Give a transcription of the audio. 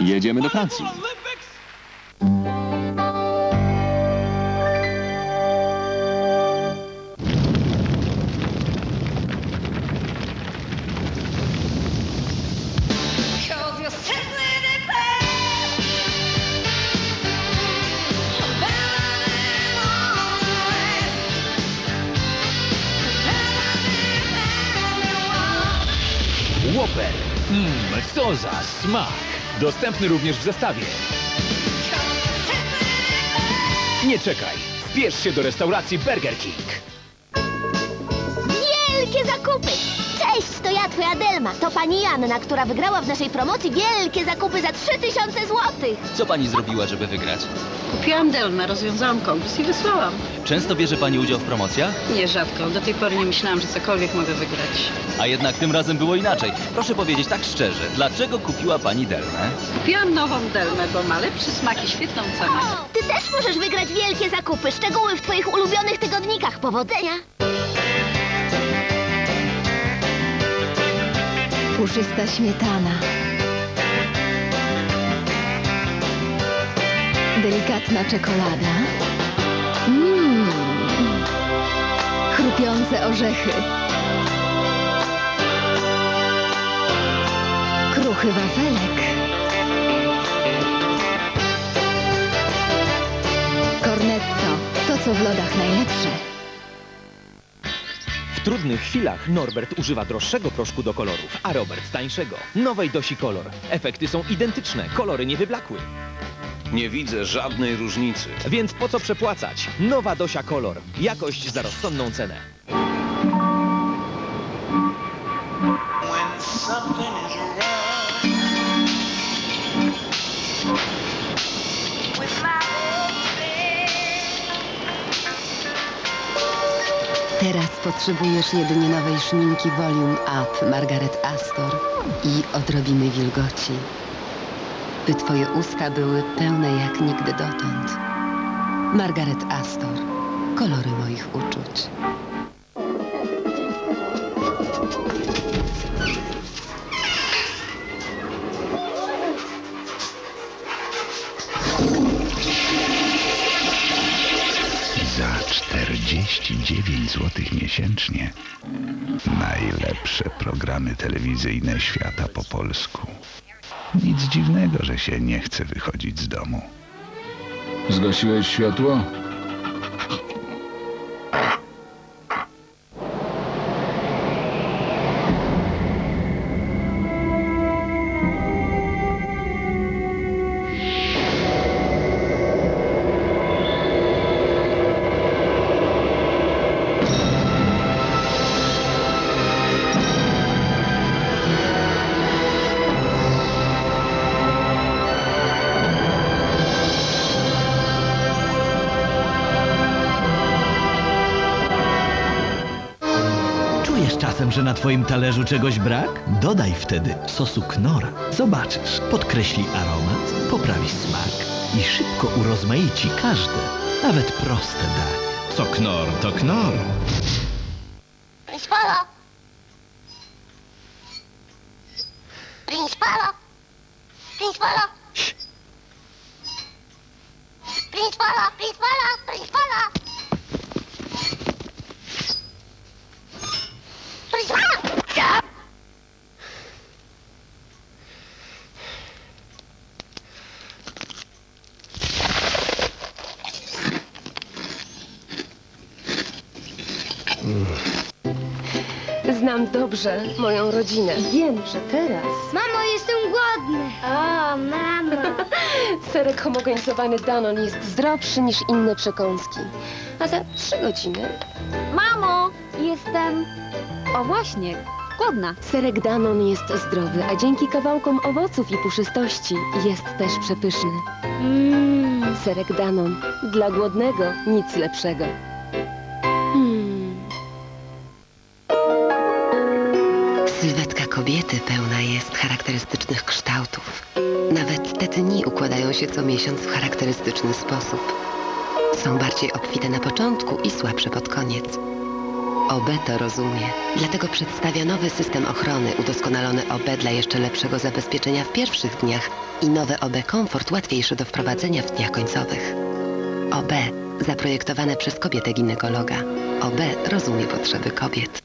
Jedziemy do Francji. Whopper. Mmm, co za smak. Dostępny również w zestawie. Nie czekaj. Spiesz się do restauracji Burger King. To ja, twoja Delma. To pani Janna, która wygrała w naszej promocji wielkie zakupy za 3000 złotych. Co pani zrobiła, żeby wygrać? Kupiłam Delmę, rozwiązałam konkurs i wysłałam. Często bierze pani udział w promocjach? Nierzadko. Do tej pory nie myślałam, że cokolwiek mogę wygrać. A jednak tym razem było inaczej. Proszę powiedzieć tak szczerze, dlaczego kupiła pani Delmę? Kupiłam nową Delmę, bo ma lepszy smak i świetną cenę. Ty też możesz wygrać wielkie zakupy. Szczegóły w twoich ulubionych tygodnikach. Powodzenia! Puszysta śmietana. Delikatna czekolada. Mmm. Chrupiące orzechy. Kruchy wafelek. Cornetto. To, co w lodach najlepsze. W trudnych chwilach Norbert używa droższego proszku do kolorów, a Robert tańszego. Nowej Dosi Kolor. Efekty są identyczne, kolory nie wyblakły. Nie widzę żadnej różnicy. Więc po co przepłacać? Nowa Dosia Kolor. Jakość za rozsądną cenę. when something is wrong Teraz potrzebujesz jedynie nowej szminki Volume Up Margaret Astor i odrobiny wilgoci, by twoje usta były pełne jak nigdy dotąd. Margaret Astor. Kolory moich uczuć. 49 zł miesięcznie. Najlepsze programy telewizyjne świata po polsku. Nic dziwnego, że się nie chce wychodzić z domu. Zgasiłeś światło? Czasem, że na twoim talerzu czegoś brak? Dodaj wtedy sosu Knora. Zobaczysz, podkreśli aromat, poprawi smak i szybko urozmaici każde, nawet proste danie. Co Knor, to Knor. Prince Polo! Prince Polo! Prince Polo! Prince Znam dobrze moją rodzinę. Wiem, że teraz Mamo, jestem głodny! O, mamo! serek homogenizowany Danon jest zdrowszy niż inne przekąski. A za trzy godziny Mamo, jestem... O właśnie, głodna. Serek Danon jest zdrowy, a dzięki kawałkom owoców i puszystości jest też przepyszny. Mmm... Serek Danon. Dla głodnego nic lepszego. Sylwetka kobiety pełna jest charakterystycznych kształtów. Nawet te dni układają się co miesiąc w charakterystyczny sposób. Są bardziej obfite na początku i słabsze pod koniec. OB to rozumie. Dlatego przedstawia nowy system ochrony, udoskonalony OB dla jeszcze lepszego zabezpieczenia w pierwszych dniach i nowe OB Komfort łatwiejsze do wprowadzenia w dniach końcowych. OB zaprojektowane przez kobietę ginekologa. OB rozumie potrzeby kobiet.